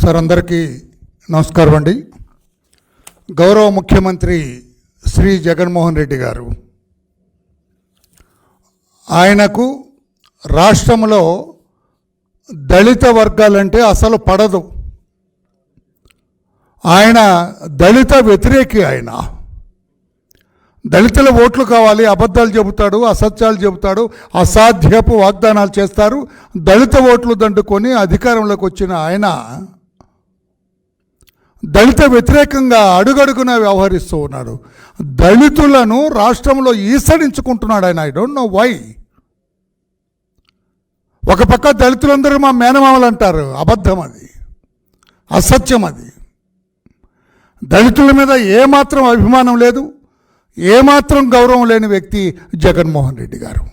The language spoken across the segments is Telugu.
సార్ అందరికీ నమస్కారం అండి. గౌరవ ముఖ్యమంత్రి శ్రీ జగన్మోహన్ రెడ్డి గారు ఆయనకు రాష్ట్రంలో దళిత వర్గాలంటే అసలు పడదు. ఆయన దళిత వ్యతిరేకి ఆయన. దళితుల ఓట్లు కావాలి అబద్ధాలు చెబుతాడు అసత్యాలు చెబుతాడు అసాధ్యపు వాగ్దానాలు చేస్తారు. దళిత ఓట్లు దండుకొని అధికారంలోకి వచ్చిన ఆయన దళిత వ్యతిరేకంగా అడుగడుగున వ్యవహరిస్తూ ఉన్నాడు. దళితులను రాష్ట్రంలో ఈసడించుకుంటున్నాడు ఆయన. ఐ డోంట్ నో వై ఒక పక్క దళితులందరూ మా మేనమామలు అంటారు. అబద్ధం అది. అసత్యం అది. దళితుల మీద ఏమాత్రం అభిమానం లేదు. ఏమాత్రం గౌరవం లేని వ్యక్తి జగన్మోహన్ రెడ్డి గారు.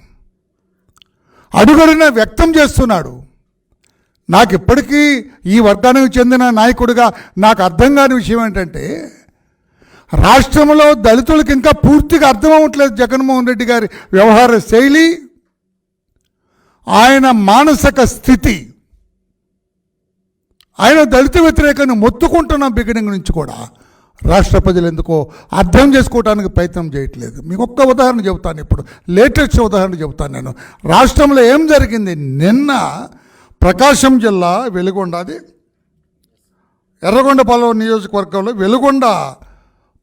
అడుగడున వ్యక్తం చేస్తున్నాడు. నాకు ఇప్పటికీ ఈ వర్గానికి చెందిన నాయకుడిగా నాకు అర్థం కాని విషయం ఏంటంటే రాష్ట్రంలో దళితులకు ఇంకా పూర్తిగా అర్థం అవ్వట్లేదు జగన్మోహన్ రెడ్డి గారి వ్యవహార శైలి ఆయన మానసిక స్థితి. ఆయన దళిత వ్యతిరేకాన్ని మొత్తుకుంటున్న బిగినింగ్ నుంచి కూడా. రాష్ట్ర ప్రజలు ఎందుకో అర్థం చేసుకోవడానికి ప్రయత్నం చేయట్లేదు. మీకు ఒక్క ఉదాహరణ చెబుతాను ఇప్పుడు. లేటెస్ట్ ఉదాహరణ చెబుతాను నేను. రాష్ట్రంలో ఏం జరిగింది? నిన్న ప్రకాశం జిల్లా వెలుగొండది ఎర్రగొండపాలెం నియోజకవర్గంలో వెలుగొండ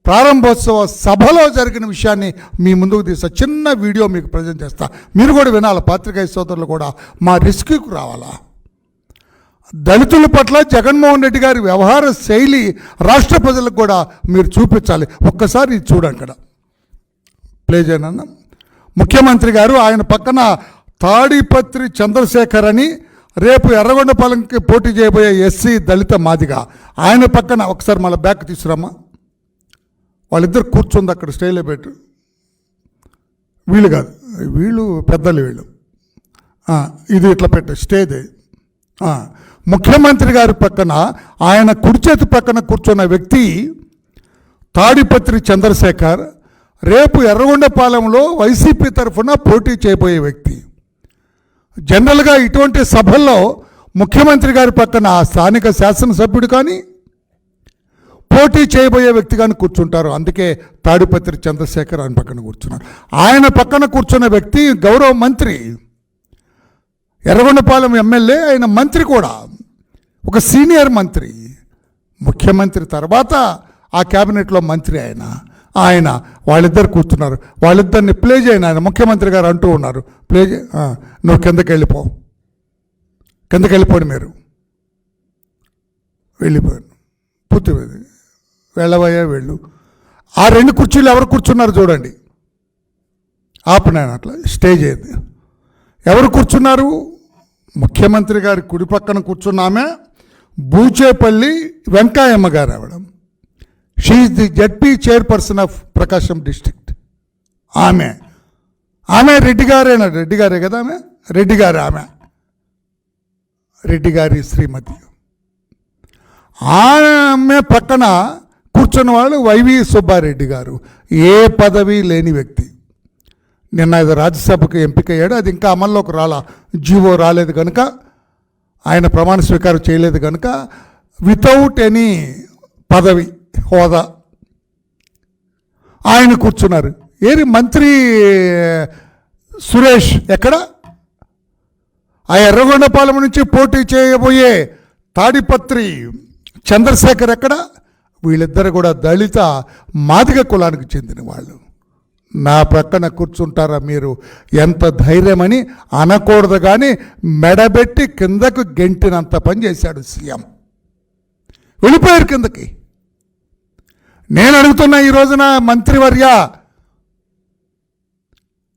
ప్రారంభోత్సవ సభలో జరిగిన విషయాన్ని మీ ముందుకు తీస్తా. చిన్న వీడియో మీకు ప్రజెంట్ చేస్తా. మీరు కూడా వినాలి పాత్రికేయ సోదరులు కూడా. మా రిస్క్కి రావాలా? దళితుల పట్ల జగన్మోహన్ రెడ్డి గారి వ్యవహార శైలి రాష్ట్ర ప్రజలకు కూడా మీరు చూపించాలి. ఒక్కసారి ఇది చూడండి ఇక్కడ. ప్లే చేయనన్న ముఖ్యమంత్రి గారు ఆయన పక్కన తాడిపత్రి చంద్రశేఖర్ అని రేపు ఎర్రగొండపాలెంకి పోటీ చేయబోయే ఎస్సీ దళిత మాదిగా. ఆయన పక్కన ఒకసారి మళ్ళీ బ్యాక్ తీసుకురమ్మా. వాళ్ళిద్దరు కూర్చుంది అక్కడ స్టైల్లో పెట్టు. వీళ్ళు కాదు వీళ్ళు పెద్దలు వీళ్ళు. ఇది ఇట్లా పెట్టు స్టేది. ముఖ్యమంత్రి గారి పక్కన ఆయన కుడి చేతి పక్కన కూర్చున్న వ్యక్తి తాడిపత్రి చంద్రశేఖర్ రేపు ఎర్రగొండపాలెంలో వైసీపీ తరఫున పోటీ చేయబోయే వ్యక్తి. జనరల్గా ఇటువంటి సభల్లో ముఖ్యమంత్రి గారి పక్కన స్థానిక శాసనసభ్యుడు కానీ పోటీ చేయబోయే వ్యక్తి కానీ కూర్చుంటారు. అందుకే తాడిపత్రి చంద్రశేఖర్ ఆయన పక్కన కూర్చున్నారు ఆయన పక్కన కూర్చున్న వ్యక్తి గౌరవ మంత్రి. ఎర్రగొండపాలెం ఎమ్మెల్యే ఆయన మంత్రి కూడా. ఒక సీనియర్ మంత్రి. ముఖ్యమంత్రి తర్వాత ఆ క్యాబినెట్లో మంత్రి ఆయన. ఆయన వాళ్ళిద్దరు కూర్చున్నారు. వాళ్ళిద్దరిని ప్లే చేయను ఆయన. ముఖ్యమంత్రి గారు అంటూ ఉన్నారు. ప్లే నువ్వు కిందకి వెళ్ళిపో. కిందకి వెళ్ళిపోండి మీరు. వెళ్ళిపోయాను పూర్తి వెళ్ళబోయే వెళ్ళు. ఆ రెండు కుర్చీలు ఎవరు కూర్చున్నారు చూడండి. ఆపినాను అట్లా. స్టేజ్ అయింది ఎవరు కూర్చున్నారు? ముఖ్యమంత్రి గారి కుడి పక్కన కూర్చున్నామే బూచేపల్లి వెంకాయమ్మ గారు ఆవిడ. She is the ZP chairperson of Prakasam district ఆమె ఆమె రెడ్డి గారేనా రెడ్డి గారే కదా ఆమె రెడ్డి గారు ఆమె రెడ్డి గారి శ్రీమతి ఆమె పక్కన కూర్చున్న వాళ్ళు వైవి సుబ్బారెడ్డి గారు ఏ పదవి లేని వ్యక్తి నిన్న ఇది రాజ్యసభకు ఎంపికయ్యాడు అది ఇంకా అమల్లోకి రాలా జీవో రాలేదు కనుక ఆయన ప్రమాణ స్వీకారం చేయలేదు కనుక వితౌట్ ఎనీ పదవి హోదా. ఆయన కూర్చున్నారు. ఏది మంత్రి సురేష్ ఎక్కడ? ఆ ఎర్రగొండపాలెం నుంచి పోటీ చేయబోయే తాడిపత్రి చంద్రశేఖర్ ఎక్కడ? వీళ్ళిద్దరు కూడా దళిత మాదిగ కులానికి చెందిన వాళ్ళు. నా ప్రక్కన కూర్చుంటారా మీరు? ఎంత ధైర్యమని అనకూడదు కానీ మెడబెట్టి కిందకు గెంటినంత పని చేశాడు సీఎం. వెళ్ళిపోయారు కిందకి. నేను అడుగుతున్నా ఈ రోజున మంత్రివర్య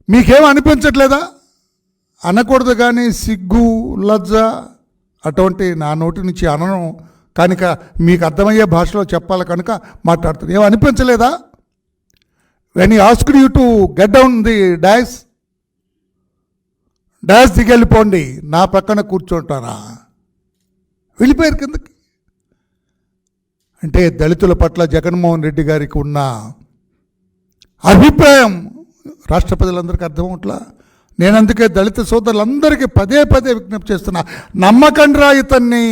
మీకేం అనిపించట్లేదా? అనకూడదు కానీ సిగ్గు లజ్జ అటువంటి నా నోటి నుంచి అనను. కనుక మీకు అర్థమయ్యే భాషలో చెప్పాలి కనుక మాట్లాడుతుంది ఏం అనిపించలేదా? When you asked you to get down the dash dash దిగెళ్ళిపోండి నా పక్కన కూర్చుంటారా? వెళ్ళిపోయారు కిందకి. అంటే దళితుల పట్ల జగన్మోహన్ రెడ్డి గారికి ఉన్న అభిప్రాయం రాష్ట్ర ప్రజలందరికీ అర్థం నేను అందుకే దళిత సోదరులందరికీ పదే పదే విజ్ఞప్తి చేస్తున్నా. నమ్మకండ్రా ఇతన్ని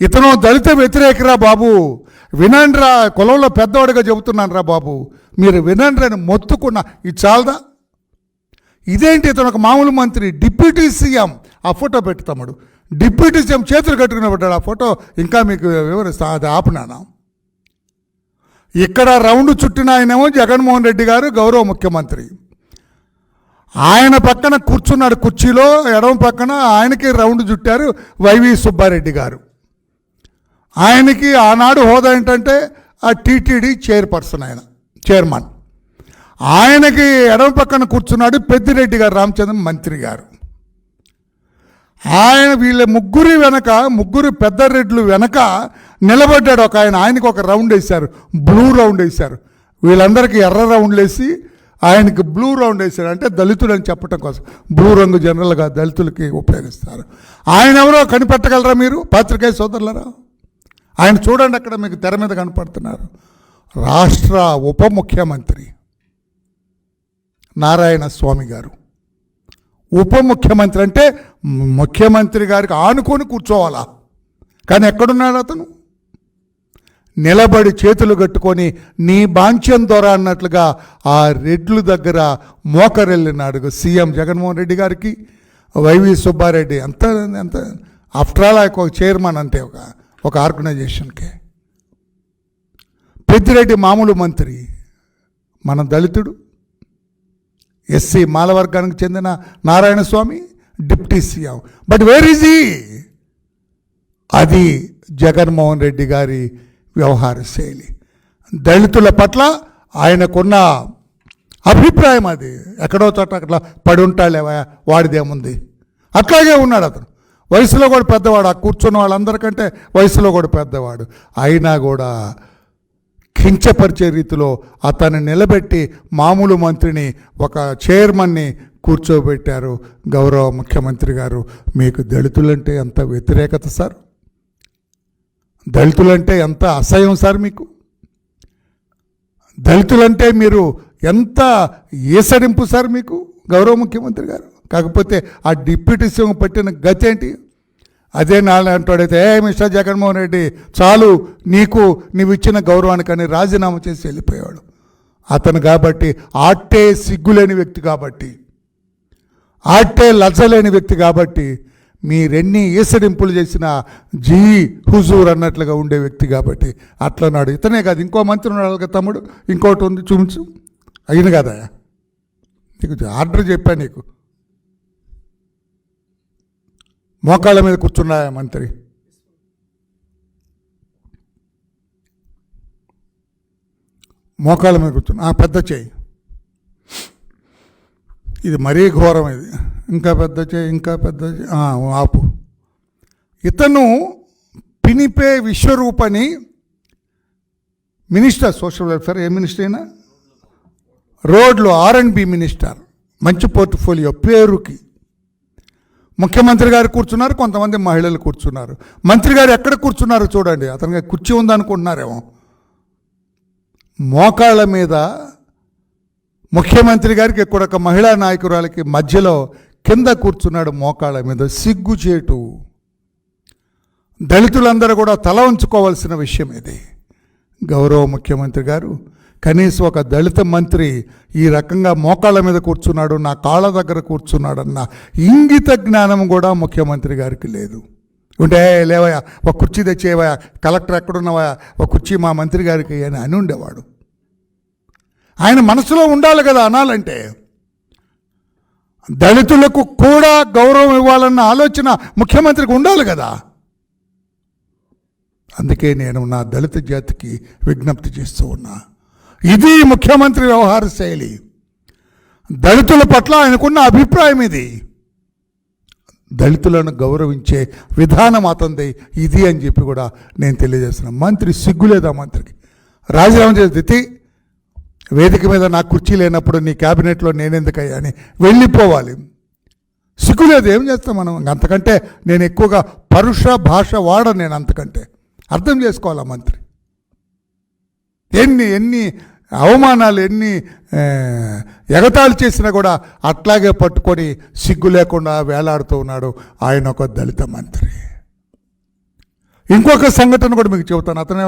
ఇతను దళిత వ్యతిరేకరా బాబు. వినండ్రా కులంలో పెద్దవాడిగా చెబుతున్నాను రా బాబు. మీరు వినండి అని మొత్తుకున్న. ఇది చాలదా? ఇదేంటి ఇతను ఒక మామూలు మంత్రి డిప్యూటీ సీఎం. ఆ ఫోటో పెట్టు తమ్ముడు. డిప్యూటీ సీఎం చేతులు కట్టుకుని పడ్డాడు ఆ ఫోటో ఇంకా మీకు వివరిస్తా అది ఆపునానా? ఇక్కడ రౌండ్ చుట్టిన ఆయనేమో జగన్మోహన్ రెడ్డి గారు గౌరవ ముఖ్యమంత్రి. ఆయన పక్కన కూర్చున్నాడు కుర్చీలో ఎడమ పక్కన ఆయనకి రౌండ్ చుట్టారు వైవి సుబ్బారెడ్డి గారు. ఆయనకి ఆనాడు హోదా ఏంటంటే ఆ టీటీడీ చైర్పర్సన్ ఆయన చైర్మన్. ఆయనకి ఎడమ పక్కన కూర్చున్నాడు పెద్దిరెడ్డి గారు రామచంద్ర మంత్రి గారు. ఆయన వీళ్ళ ముగ్గురి వెనక ముగ్గురు పెద్ద రెడ్లు వెనక నిలబడ్డాడు ఒక ఆయన. ఆయనకు ఒక రౌండ్ వేశారు. బ్లూ రౌండ్ వేశారు. వీళ్ళందరికీ ఎర్ర రౌండ్లు వేసి ఆయనకి బ్లూ రౌండ్ వేశారు. అంటే దళితుడు అని చెప్పడం కోసం. బ్లూ రంగు జనరల్గా దళితులకి ఉపయోగిస్తారు. ఆయన ఎవరో కనిపెట్టగలరా మీరు? పాత్రికేయ సోదరులరా? ఆయన చూడండి అక్కడ మీకు తెర మీద కనపడుతున్నారు. రాష్ట్ర ఉప ముఖ్యమంత్రి నారాయణ స్వామి గారు. ఉప ముఖ్యమంత్రి అంటే ముఖ్యమంత్రి గారికి ఆనుకొని కూర్చోవాలా? కానీ ఎక్కడున్నాడు అతను? నిలబడి చేతులు కట్టుకొని నీ బాంఛ్యం ద్వారా అన్నట్లుగా ఆ రెడ్లు దగ్గర మోకరెళ్ళినాడు సీఎం జగన్మోహన్ రెడ్డి గారికి వైవి సుబ్బారెడ్డి అంత అంత ఆఫ్టర్ ఆల్ ఒక చైర్మన్ అంటే ఒక ఒక ఆర్గనైజేషన్కి. పెద్దిరెడ్డి మామూలు మంత్రి మన దళితుడు. ఎస్సీ మాలవర్గానికి చెందిన Narayana Swamy deputy CM. But where is ఈ అది జగన్మోహన్ రెడ్డి గారి వ్యవహార శైలి. దళితుల పట్ల ఆయనకున్న అభిప్రాయం అది. ఎక్కడో చోట అట్లా పడి ఉంటాడులేవా వాడిదేముంది. అట్లాగే ఉన్నాడు అతను. వయసులో కూడా పెద్దవాడు. ఆ కూర్చున్న వాళ్ళందరికంటే వయసులో కూడా పెద్దవాడు. అయినా కూడా కించపరిచే రీతిలో అతన్ని నిలబెట్టి మామూలు మంత్రిని ఒక చైర్మన్ని కూర్చోబెట్టారు గౌరవ ముఖ్యమంత్రి గారు. మీకు దళితులంటే ఎంత వ్యతిరేకత సార్? దళితులంటే ఎంత అసహ్యం సార్ మీకు? దళితులంటే మీరు ఎంత ఏసడింపు సార్ మీకు గౌరవ ముఖ్యమంత్రి గారు? కాకపోతే ఆ డిప్యూటీ సీఎం పట్టిన గతి ఏంటి అదే నాన్న అంటాడైతే ఏ మిస్టర్ జగన్మోహన్ రెడ్డి చాలు నీకు నీవు ఇచ్చిన గౌరవానికని రాజీనామా చేసి వెళ్ళిపోయాడు. అతను కాబట్టి ఆట్టే సిగ్గులేని వ్యక్తి కాబట్టి ఆట్టే లజ్జలేని వ్యక్తి కాబట్టి మీరెన్ని ఈసడింపులు చేసిన జీ హుజూర్ అన్నట్లుగా ఉండే వ్యక్తి కాబట్టి అట్లన్నాడు. ఇతనే కాదు ఇంకో మంత్రి ఉన్నాడు కదా తమ్ముడు ఇంకోటి ఉంది చూపించు. అయింది కదా? నీకు ఆర్డర్ చెప్పాను నీకు. మోకాళ్ళ మీద కూర్చున్నాయా మంత్రి? మోకాళ్ళ మీద కూర్చున్నా. పెద్ద చేయి. ఇది మరీ ఘోరం ఇది. ఇంకా పెద్ద చేయి ఇంకా పెద్ద ఆపు. ఇతను పినిపే విశ్వరూపని మినిస్టర్ సోషల్ వెల్ఫేర్ ఏ మినిస్టర్ అయినా? రోడ్లు ఆర్ అండ్ బి మినిస్టర్. మంచి పోర్ట్ఫోలియో పేరుకి. ముఖ్యమంత్రి గారు కూర్చున్నారు కొంతమంది మహిళలు కూర్చున్నారు. మంత్రి గారు ఎక్కడ కూర్చున్నారు చూడండి. అతనికి కుర్చీ ఉందనుకుంటున్నారేమో. మోకాళ్ళ మీద ముఖ్యమంత్రి గారికి ఇక్కడ ఒక మహిళా నాయకురాలకి మధ్యలో కింద కూర్చున్నాడు మోకాళ్ళ మీద సిగ్గుచేటు దళితులందరూ కూడా తల ఉంచుకోవాల్సిన విషయం ఇది. గౌరవ ముఖ్యమంత్రి గారు కనీసం ఒక దళిత మంత్రి ఈ రకంగా మోకాళ్ళ మీద కూర్చున్నాడు నా కాళ్ళ దగ్గర కూర్చున్నాడన్న ఇంగిత జ్ఞానం కూడా ముఖ్యమంత్రి గారికి లేదు. ఉంటే లేవయా లేవయ్యా ఒక కుర్చీ తెచ్చేవయా కలెక్టర్ ఎక్కడున్నావా ఒక కుర్చీ మా మంత్రి గారికి అని అని ఉండేవాడు ఆయన మనసులో ఉండాలి కదా అనాలంటే. దళితులకు కూడా గౌరవం ఇవ్వాలన్న ఆలోచన ముఖ్యమంత్రికి ఉండాలి కదా. అందుకే నేను నా దళిత జాతికి విజ్ఞప్తి చేస్తూ ఉన్నా. ఇది ముఖ్యమంత్రి వ్యవహార శైలి. దళితుల పట్ల ఆయనకున్న అభిప్రాయం ఇది. దళితులను గౌరవించే విధానం అతంది ఇది అని చెప్పి కూడా నేను తెలియజేస్తున్నాను మంత్రి సిగ్గులేదా మంత్రికి? రాజీనామా చేసి వేదిక మీద నా కుర్చీ లేనప్పుడు నీ క్యాబినెట్లో నేనెందుకయ్యా అని వెళ్ళిపోవాలి. సిగ్గులేదు ఏం చేస్తాం మనం? అంతకంటే నేను ఎక్కువగా పరుష భాష వాడను నేను అంతకంటే. అర్థం చేసుకోవాలా మంత్రి? ఎన్ని ఎన్ని అవమానాలు ఎన్ని ఎగతాళి చేసినా కూడా అట్లాగే పట్టుకొని సిగ్గు లేకుండా వేలాడుతూ ఉన్నాడు ఆయన ఒక దళిత మంత్రి. ఇంకొక సంఘటన కూడా మీకు చెబుతాను. అతనే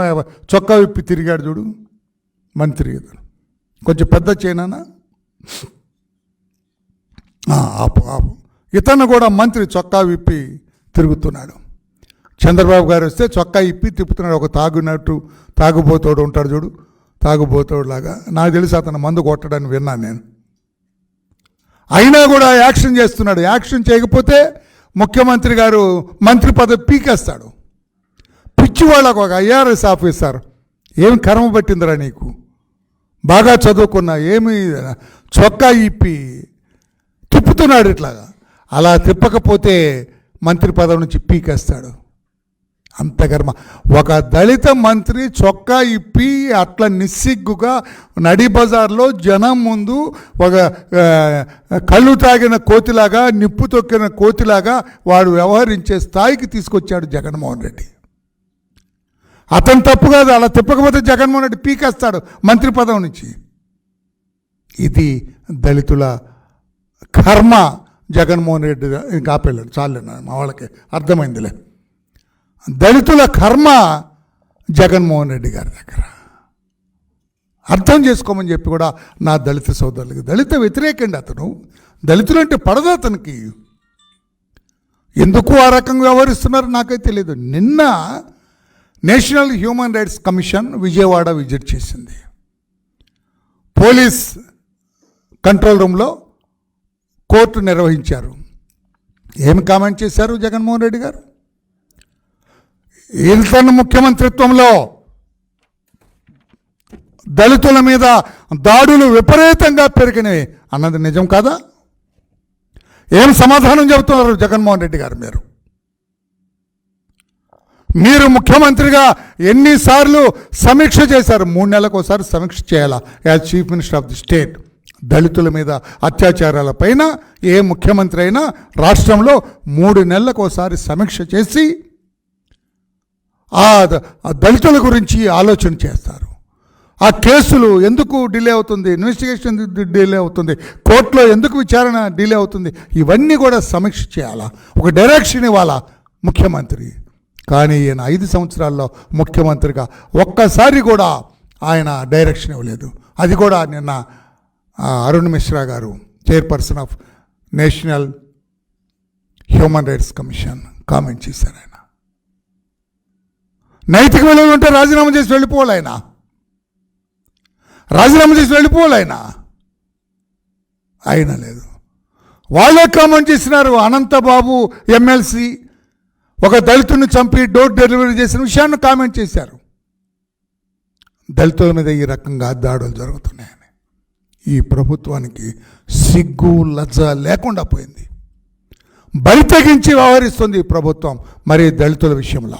చొక్కా విప్పి తిరిగాడు చూడు. మంత్రి ఇతను కొంచెం పెద్ద చైనానా? ఆపు ఆపు. ఇతను కూడా మంత్రి చొక్కా విప్పి తిరుగుతున్నాడు. చంద్రబాబు గారు వస్తే చొక్కా ఇప్పి తిప్పుతున్నాడు ఒక తాగునట్టు తాగుబోతోడు ఉంటాడు చూడు తాగుబోతోడులాగా. నాకు తెలిసి అతను మందు కొట్టడని విన్నాను నేను. అయినా కూడా యాక్షన్ చేస్తున్నాడు. యాక్షన్ చేయకపోతే ముఖ్యమంత్రి గారు మంత్రి పదవి పీకేస్తాడు. పిచ్చి వాళ్ళకు ఒక ఐఆర్ఎస్ ఆఫీసర్. ఏమి కర్మ పట్టిందిరా నీకు? బాగా చదువుకున్నా ఏమి చొక్కా ఇప్పి తిప్పుతున్నాడు ఇట్లాగా. అలా తిప్పకపోతే మంత్రి పదవి నుంచి పీకేస్తాడు. అంత కర్మ ఒక దళిత మంత్రి చొక్కా ఇప్పి అట్లా నిస్సిగ్గుగా నడి బజార్లో జనం ముందు ఒక కళ్ళు తాగిన కోతిలాగా నిప్పు తొక్కిన కోతిలాగా వాడు వ్యవహరించే స్థాయికి తీసుకొచ్చాడు జగన్మోహన్ రెడ్డి. అతను తప్పు కాదు అలా తిప్పకపోతే జగన్మోహన్ రెడ్డి పీకేస్తాడు మంత్రి పదవి నుంచి. ఇది దళితుల కర్మ జగన్మోహన్ రెడ్డి ఇంకా ఆపేళ్ళాడు చాలు మా వాళ్ళకి అర్థమైందిలే. దళితుల కర్మ జగన్మోహన్ రెడ్డి గారి దగ్గర. అర్థం చేసుకోమని చెప్పి కూడా నా దళిత సోదరులకి దళిత వ్యతిరేకండి అతను. దళితులు అంటే పడదు అతనికి. ఎందుకు ఆ రకంగా వ్యవహరిస్తున్నారు నాకైతే తెలియదు నిన్న national human rights commission Vijayawada visit చేసింది. పోలీస్ కంట్రోల్ రూమ్లో కోర్టు నిర్వహించారు. ఏమి కామెంట్ చేశారు జగన్మోహన్ రెడ్డి గారు? ఇతను ముఖ్యమంత్రిత్వంలో దళితుల మీద దాడులు విపరీతంగా పెరిగినవి. అన్నది నిజం కాదా? ఏం సమాధానం చెబుతున్నారు జగన్మోహన్ రెడ్డి గారు మీరు? మీరు ముఖ్యమంత్రిగా ఎన్నిసార్లు సమీక్ష చేశారు? మూడు నెలలకు ఒకసారి సమీక్ష చేయాలా? As chief minister of the state. దళితుల మీద అత్యాచారాలపైన ఏ ముఖ్యమంత్రి అయినా రాష్ట్రంలో మూడు నెలలకు ఒకసారి సమీక్ష చేసి ఆ దళితుల గురించి ఆలోచన చేస్తారు. ఆ కేసులు ఎందుకు డిలే అవుతుంది? ఇన్వెస్టిగేషన్ డిలే అవుతుంది. కోర్టులో ఎందుకు విచారణ డిలే అవుతుంది? ఇవన్నీ కూడా సమీక్ష చేయాలా? ఒక డైరెక్షన్ ఇవ్వాలా? ముఖ్యమంత్రి. కానీ ఈయన ఐదు సంవత్సరాల్లో ముఖ్యమంత్రిగా ఒక్కసారి కూడా ఆయన డైరెక్షన్ ఇవ్వలేదు. అది కూడా నిన్న అరుణ్ మిశ్రా గారు chairperson of national human rights commission comment చేశారు ఆయన. నైతిక విలువలు ఉంటే రాజీనామా చేసి వెళ్ళిపోవాలి ఆయన. రాజీనామా చేసి వెళ్ళిపోవాలి ఆయన. అయినా లేదు. వాళ్ళే కామెంట్ చేసినారు. అనంతబాబు ఎమ్మెల్సీ ఒక దళితుడిని చంపి డోర్ డెలివరీ చేసిన విషయాన్ని కామెంట్ చేశారు. దళితుల మీద ఈ రకంగా దాడులు జరుగుతున్నాయని. ఈ ప్రభుత్వానికి సిగ్గు లజ్జ లేకుండా పోయింది. బరి తెగించి వ్యవహరిస్తుంది ఈ ప్రభుత్వం. మరి దళితుల విషయంలో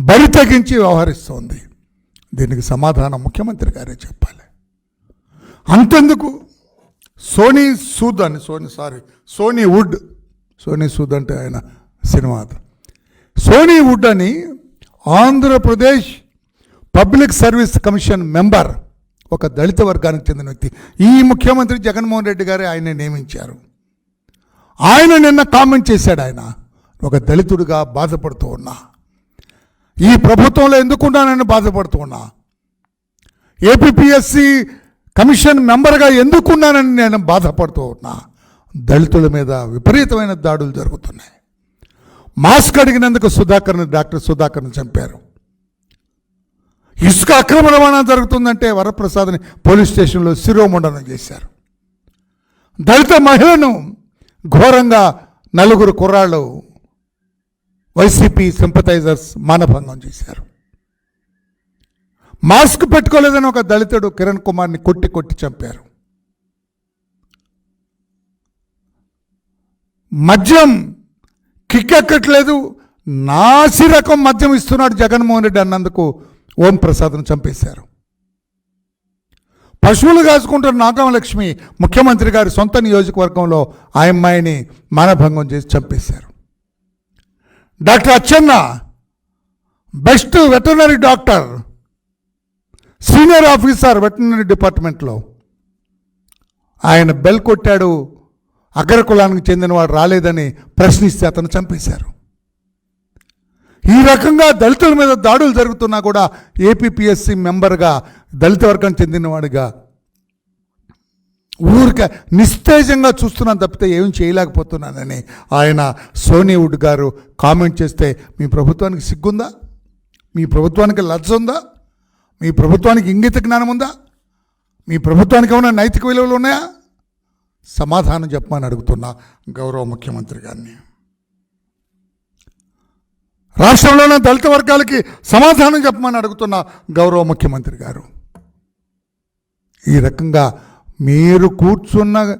బరి తెగించి వ్యవహరిస్తోంది. దీనికి సమాధానం ముఖ్యమంత్రి గారే చెప్పాలి. అంతెందుకు? సోనీ సూద్ అని Sony sorry Sony would. Sony Sood అంటే ఆయన సినిమా సోనీ వుడ్ అని Andhra Pradesh public service commission member ఒక దళిత వర్గానికి చెందిన వ్యక్తి. ఈ ముఖ్యమంత్రి జగన్మోహన్ రెడ్డి గారే ఆయన నియమించారు. ఆయన నిన్న కామెంట్ చేశాడు ఆయన. ఒక దళితుడిగా బాధపడుతూ ఉన్నా. ఈ ప్రభుత్వంలో ఎందుకున్నానని బాధపడుతున్నా? ఏపీఎస్సి కమిషన్ మెంబర్గా ఎందుకున్నానని నేను బాధపడుతూ ఉన్నా దళితుల మీద విపరీతమైన దాడులు జరుగుతున్నాయి. మాస్క్ అడిగినందుకు సుధాకర్ని డాక్టర్ సుధాకర్ని చంపారు. ఇసుక అక్రమ రవాణా జరుగుతుందంటే వరప్రసాద్ని పోలీస్ స్టేషన్లో శిరోముండనం చేశారు. దళిత మహిళను ఘోరంగా నలుగురు కుర్రాళ్ళు వైసీపీ సింపతైజర్స్ మానభంగం చేశారు. మాస్క్ పెట్టుకోలేదని ఒక దళితుడు కిరణ్ కుమార్ని కొట్టి కొట్టి చంపారు. మద్యం కిక్కెక్కట్లేదు నాసి రకం మద్యం ఇస్తున్నాడు జగన్మోహన్ రెడ్డి అన్నందుకు ఓం ప్రసాద్ను చంపేశారు. పశువులు కాసుకుంటున్న నాగమలక్ష్మి ముఖ్యమంత్రి గారి సొంత నియోజకవర్గంలో ఆ అమ్మాయిని మానభంగం చేసి చంపేశారు. Doctor Achchanna best veterinary doctor senior officer veterinary డిపార్ట్మెంట్లో. ఆయన బెల్ కొట్టాడు అగ్రకులానికి చెందినవాడు రాలేదని ప్రశ్నిస్తే అతను చంపేశారు. ఈ రకంగా దళితుల మీద దాడులు జరుగుతున్నా కూడా ఏపీపీఎస్సీ మెంబర్గా దళిత వర్గం చెందినవాడిగా ఊరిక నిస్తేజంగా చూస్తున్నాను తప్పితే ఏం చేయలేకపోతున్నానని ఆయన సోనీవుడ్ గారు కామెంట్ చేస్తే మీ ప్రభుత్వానికి సిగ్గుందా? మీ ప్రభుత్వానికి లజ్జ ఉందా మీ ప్రభుత్వానికి ఇంగిత జ్ఞానం ఉందా మీ ప్రభుత్వానికి ఏమైనా నైతిక విలువలు ఉన్నాయా? సమాధానం చెప్పమని అడుగుతున్నా గౌరవ ముఖ్యమంత్రి గారిని. రాష్ట్రంలోని దళిత వర్గాలకి సమాధానం చెప్పమని అడుగుతున్న గౌరవ ముఖ్యమంత్రి గారు. ఈ రకంగా మీరు కూర్చున్న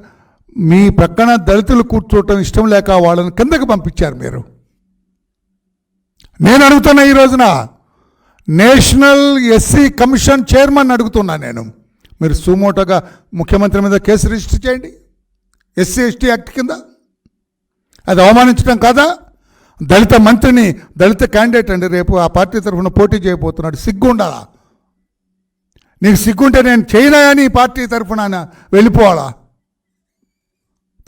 మీ పక్కన దళితులు కూర్చోవటం ఇష్టం లేక వాళ్ళని కిందకి పంపించారు మీరు. నేను అడుగుతున్నా ఈ రోజున నేషనల్ ఎస్సీ కమిషన్ చైర్మన్ అడుగుతున్నా నేను. మీరు సుమోటోగా ముఖ్యమంత్రి మీద కేసు రిజిస్టర్ చేయండి. ఎస్సీ ఎస్టీ యాక్ట్ కింద. అది అవమానించడం కాదా? దళిత మంత్రిని దళిత క్యాండిడేట్ అండి రేపు ఆ పార్టీ తరఫున పోటీ చేయబోతున్నాడు. సిగ్గు ఉండాలా నీకు సిగ్గుంటే నేను చేయనా అని పార్టీ తరఫున వెళ్ళిపోవాలా?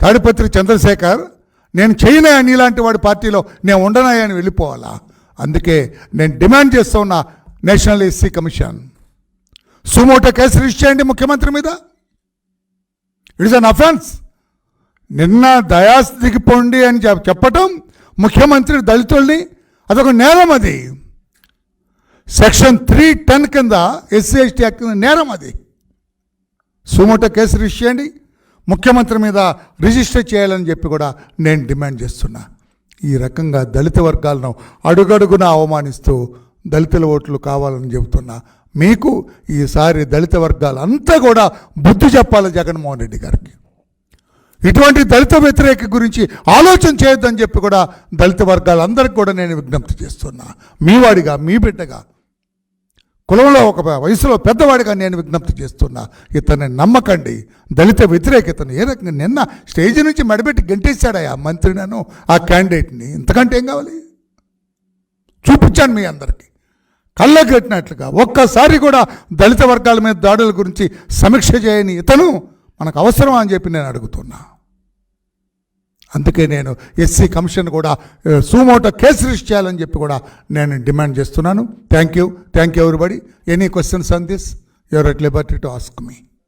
తాడిపత్రి చంద్రశేఖర్ నేను చేయనా అని ఇలాంటి వాడి పార్టీలో నేను ఉండనాయని వెళ్ళిపోవాలా? అందుకే నేను డిమాండ్ చేస్తూ ఉన్నా national SC commission. Suo moto case register చేయండి ముఖ్యమంత్రి మీద. ఇట్ ఇస్ అన్ అఫెన్స్ నిన్న దయాస్ దిగిపోండి అని చెప్పటం ముఖ్యమంత్రి దళితుల్ని అదొక నేరం అది. సెక్షన్ త్రీ టెన్ కింద ఎస్సీ ఎస్టీ యాక్ట్ కింద నేరం అది. సుమోటో కేసు రిజిస్టర్ చేయండి. ముఖ్యమంత్రి మీద రిజిస్టర్ చేయాలని చెప్పి కూడా నేను డిమాండ్ చేస్తున్నా. ఈ రకంగా దళిత వర్గాలను అడుగడుగున అవమానిస్తూ దళితుల ఓట్లు కావాలని చెబుతున్నా. మీకు ఈసారి దళిత వర్గాలంతా కూడా బుద్ధి చెప్పాలి జగన్మోహన్ రెడ్డి గారికి. ఇటువంటి దళిత వ్యతిరేక గురించి ఆలోచన చేయొద్దని చెప్పి కూడా దళిత వర్గాలందరికీ కూడా నేను విజ్ఞప్తి చేస్తున్నా. మీ వాడిగా మీ బిడ్డగా కులంలో ఒక వయసులో పెద్దవాడిగా నేను విజ్ఞప్తి చేస్తున్నా ఇతన్ని నమ్మకండి. దళిత వ్యతిరేకతను. ఏ రకంగా నిన్న స్టేజ్ నుంచి మెడబెట్టి ఆ మంత్రి నన్ను ఆ క్యాండిడేట్ని. ఇంతకంటే ఏం కావాలి? చూపించాను మీ అందరికీ. కళ్ళకు కట్టినట్లుగా ఒక్కసారి కూడా దళిత వర్గాల మీద దాడుల గురించి సమీక్ష చేయని ఇతను మనకు అవసరం అని చెప్పి నేను అడుగుతున్నా. అందుకే నేను ఎస్సీ కమిషన్ కూడా ఏ, కేసు రిజిస్టర్ చేయాలని చెప్పి కూడా నేను డిమాండ్ చేస్తున్నాను. Thank you thank you everybody any questions on this your at liberty to ask me